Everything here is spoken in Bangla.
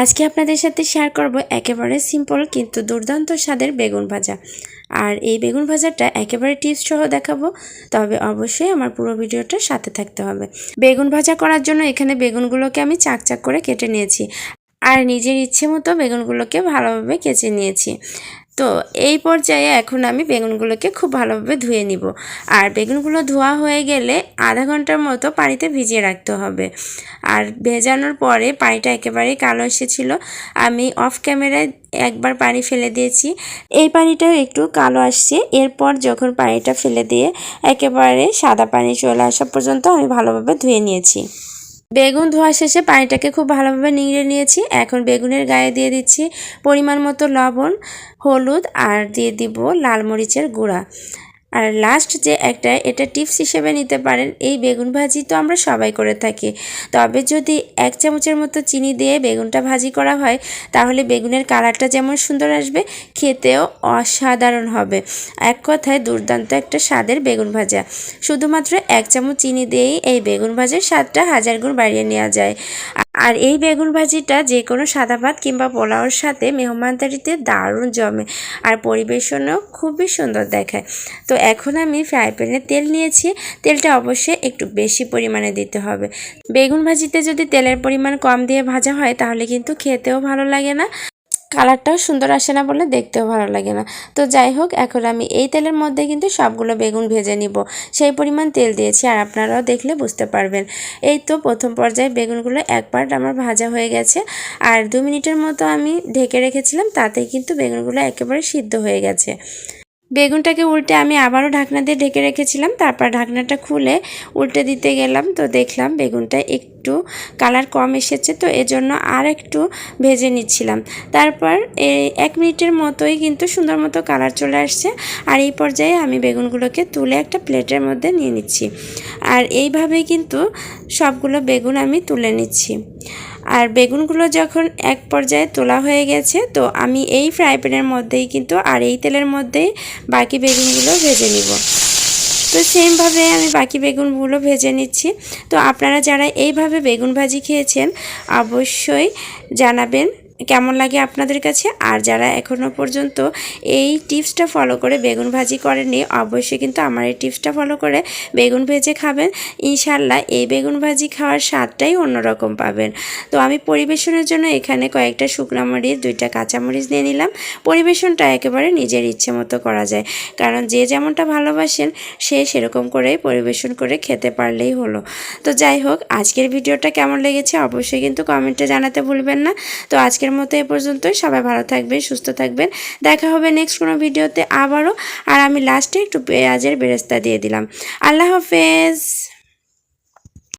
আজকে আপনাদের সাথে শেয়ার করব একেবারে সিম্পল কিন্তু দুর্দান্ত স্বাদের বেগুন ভাজা। আর এই বেগুন ভাজাটা একেবারে টিপস সহ দেখাবো, তবে অবশ্যই আমার পুরো ভিডিওটা সাথে থাকতে হবে। বেগুন ভাজা করার জন্য এখানে বেগুনগুলোকে আমি চাকচাক চাক করে কেটে নিয়েছি। আর নিজের ইচ্ছে মতো বেগুনগুলোকে ভালোভাবে কেচে নিয়েছি। তো এই পর্যায়ে এখন আমি বেগুনগুলোকে খুব ভালোভাবে ধুয়ে নিব। আর বেগুনগুলো ধোয়া হয়ে গেলে আধা ঘণ্টার মতো পানিতে ভিজিয়ে রাখতে হবে। আর ভেজানোর পরে পানিটা একেবারেই কালো এসেছিল। আমি অফ ক্যামেরায় একবার পানি ফেলে দিয়েছি। এই পানিটাও একটু কালো আসছে। এরপর যখন পানিটা ফেলে দিয়ে একেবারে সাদা পানি চলে আসা পর্যন্ত আমি ভালোভাবে ধুয়ে নিয়েছি। বেগুন ধোয়া শেষে পানিটাকে খুব ভালোভাবে নিংড়ে নিয়েছি। এখন বেগুনের গায়ে দিয়ে দিচ্ছি পরিমাণ মতো লবণ, হলুদ আর দিয়ে দিব লাল মরিচের গুঁড়া। আর লাস্ট যে একটা, এটা টিপস হিসেবে নিতে পারেন, এই বেগুন ভাজি তো আমরা সবাই করে থাকি। তবে যদি এক চামচের মতো চিনি দিয়ে বেগুনটা ভাজি করা হয়, তাহলে বেগুনের কালারটা যেমন সুন্দর আসবে, খেতেও অসাধারণ হবে। এক কথায় দুর্দান্ত একটা স্বাদের বেগুন ভাজা। শুধুমাত্র এক চামচ চিনি দিয়েই এই বেগুন ভাজার স্বাদটা হাজার গুণ বাড়িয়ে নেওয়া যায়। আর এই বেগুন ভাজিটা যে কোনো সাদা ভাত কিংবা পোলাওর সাথে মেহমানদারিতে দারুণ জমে আর পরিবেশনও খুবই সুন্দর দেখায়। তো এখন আমি ফ্রাই প্যানে তেল নিয়েছি। তেলটা অবশ্যই একটু বেশি পরিমাণে দিতে হবে। বেগুন ভাজিতে যদি তেলের পরিমাণ কম দিয়ে ভাজা হয় তাহলে কিন্তু খেতেও ভালো লাগে না। কালারটাও সুন্দর আসে না বলে দেখতেও ভালো লাগে না। তো যাই হোক, এখন আমি এই তেলের মধ্যে কিন্তু সবগুলো বেগুন ভেজে নিব। সেই পরিমাণ তেল দিয়েছি আর আপনারাও দেখলে বুঝতে পারবেন। এই তো প্রথম পর্যায়ে বেগুনগুলো এক পার্ট আমার ভাজা হয়ে গেছে। আর দু মিনিটের মতো আমি ঢেকে রেখেছিলাম, তাতেই কিন্তু বেগুনগুলো একেবারে সিদ্ধ হয়ে গেছে। বেগুনটাকে উল্টে আমি আবারও ঢাকনা দিয়ে ঢেকে রেখেছিলাম, তারপর ঢাকনাটা খুলে উল্টে দিতে গেলাম, তো দেখলাম বেগুনটা একটু কালার কম এসেছে, তো এজন্য আর একটু ভেজে নিচ্ছিলাম। তারপর এই এক মিনিটের মতোই কিন্তু সুন্দর মতো কালার চলে আসছে, আর এই পর্যায়ে আমি বেগুনগুলোকে তুলে একটা প্লেটের মধ্যে নিয়ে নিচ্ছি। আর এইভাবেই কিন্তু সবগুলো বেগুন আমি তুলে নিচ্ছি। আর বেগুনগুলো যখন এক পর্যায়ে তোলা হয়ে গেছে, তো আমি এই ফ্রাই প্যানের মধ্যেই কিন্তু আর এই তেলের মধ্যেই বাকি বেগুনগুলো ভেজে নিব। তো সেমভাবে আমি বাকি বেগুনগুলো ভেজে নিচ্ছি। তো আপনারা যারা এইভাবে বেগুন ভাজি খেয়েছেন, অবশ্যই জানাবেন কেমন লাগে আপনাদের কাছে? আর যারা এখনও পর্যন্ত এই টিপসটা ফলো করে বেগুন ভাজি করেননি, অবশ্যই কিন্তু আমার এই টিপসটা ফলো করে বেগুন ভেজে খাবেন। ইনশাল্লাহ এই বেগুন ভাজি খাওয়ার স্বাদটাই অন্যরকম পাবেন। তো আমি পরিবেশনের জন্য এখানে কয়েকটা শুকনো মরিচ, দুইটা কাঁচামরিচ নিয়ে নিলাম। পরিবেশনটা একেবারে নিজের ইচ্ছে মতো করা যায়। কারণ যে যেমনটা ভালোবাসেন, সে সেরকম করেই পরিবেশন করে খেতে পারলেই হলো। তো যাই হোক, আজকের ভিডিওটা কেমন লেগেছে অবশ্যই কিন্তু কমেন্টে জানাতে ভুলবেন না। তো আজকের মতো এ পর্যন্তই। সবাই ভালো থাকবেন, সুস্থ থাকবেন। দেখা হবে নেক্সট কোনো ভিডিওতে আবারও। আর আমি লাস্টে একটু পেঁয়াজের বেরেস্তা দিয়ে দিলাম। আল্লাহ হাফেজ।